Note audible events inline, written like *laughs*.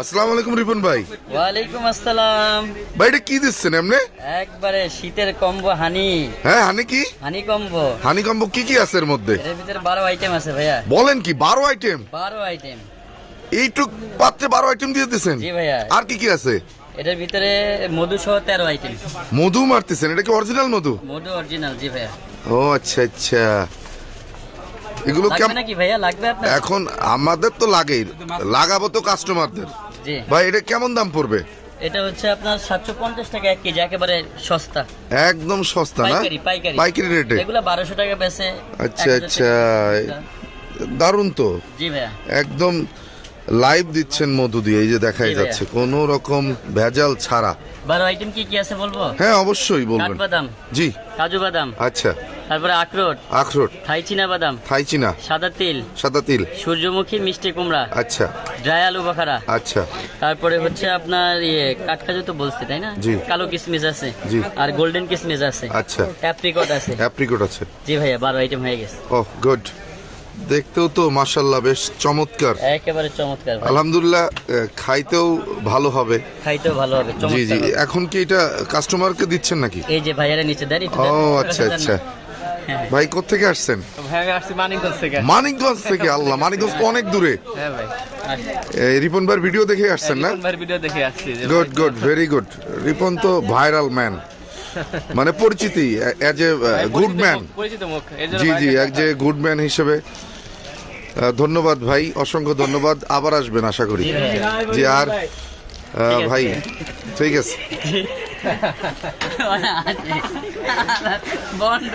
আসসালামু আলাইকুম রিপন ভাই। ওয়ালাইকুম আসসালাম। ভাই এটা কি দিচ্ছেন এমনি? একবারে শীতের কম্বো হানি। হ্যাঁ হানি কি? হানি কম্বো। হানি কম্বো কি কি আছে এর মধ্যে? এর ভিতরে বারো আইটেম আছে ভাইয়া। বলেন কি বারো আইটেম বারো আইটেম এইটুক পাত্রে বারো আইটেম দিয়ে দিচ্ছেন? জি ভাইয়া। আর কি কি আছে? এটার ভিতরে মধু সহ তেরো আইটেম মধু মারতেছেন এটা কি অরিজিনাল মধু? মধু অরিজিনাল জি ভাইয়া। ও আচ্ছা আচ্ছা। এগুলো কেমন নাকি ভাইয়া? লাগবে আপনার? এখন আমাদের তো লাগেই। লাগাবো তো কাস্টমারদের ভাই এটা কেমন দাম পড়বে? এটা হচ্ছে আপনার সাতশো পঞ্চাশ টাকা এক কেজি একেবারে সস্তা। একদম সস্তা না? পাইকারি রেটে? এগুলো টাকা আচ্ছা আচ্ছা। দারুণ তো। জি ভাইয়া। একদম লাইভ দিচ্ছেন মধু দিয়ে এই যে দেখাই যাচ্ছে কোনো রকম ভেজাল ছাড়া। বারো আইটেম কি কি আছে বলব? হ্যাঁ অবশ্যই বলবেন। কাঠবাদাম। জি। কাজু বাদাম। আচ্ছা। তারপরে আখরোট। আখরোট। থাই চীনা বাদাম। থাই চিনা। সাদা তিল। সাদা তিল। সূর্যমুখী মিষ্টি কুমড়া। আচ্ছা। ড্রাই আলু বাখারা। আচ্ছা। তারপরে হচ্ছে আপনার ইয়ে কাঠকাজু তো বলছি তাই না। কালো কিসমিস আছে। আর গোল্ডেন কিসমিস আছে। আচ্ছা। অ্যাপ্রিকট আছে। অ্যাপ্রিকট আছে। জি ভাইয়া বারো আইটেম হয়ে গেছে। Oh good. দেখতেও তো মাশাল্লাহ বেশ চমৎকার। একেবারে চমৎকার আলহামদুলিল্লাহ খাইতেও ভালো হবে। খাইতেও ভালো হবে জি জি। এখন কি এটা কাস্টমারকে দিচ্ছেন নাকি? এই যে ভাইয়ারা নিচে একটু ও আচ্ছা আচ্ছা। ভাই কোথেকে আসছেন? ভাই আমি আসছি মানিকগঞ্জ থেকে। মানিকগঞ্জ থেকে? আল্লাহ মানিকগঞ্জ তো অনেক দূরে। হ্যাঁ ভাই আচ্ছা। রিপন ভাইয়ের ভিডিও দেখে আসছেন না? ভিডিও দেখে আসছি good good very good Ripon তো ভাইরাল ম্যান মানে পরিচিতি অ্যাজ এ গুড ম্যান জি জি এক যে গুড ম্যান হিসেবে। ধন্যবাদ ভাই অসংখ্য ধন্যবাদ। আবার আসবেন আশা করি। জি আর ভাই ঠিক আছে। *laughs* বন্ধ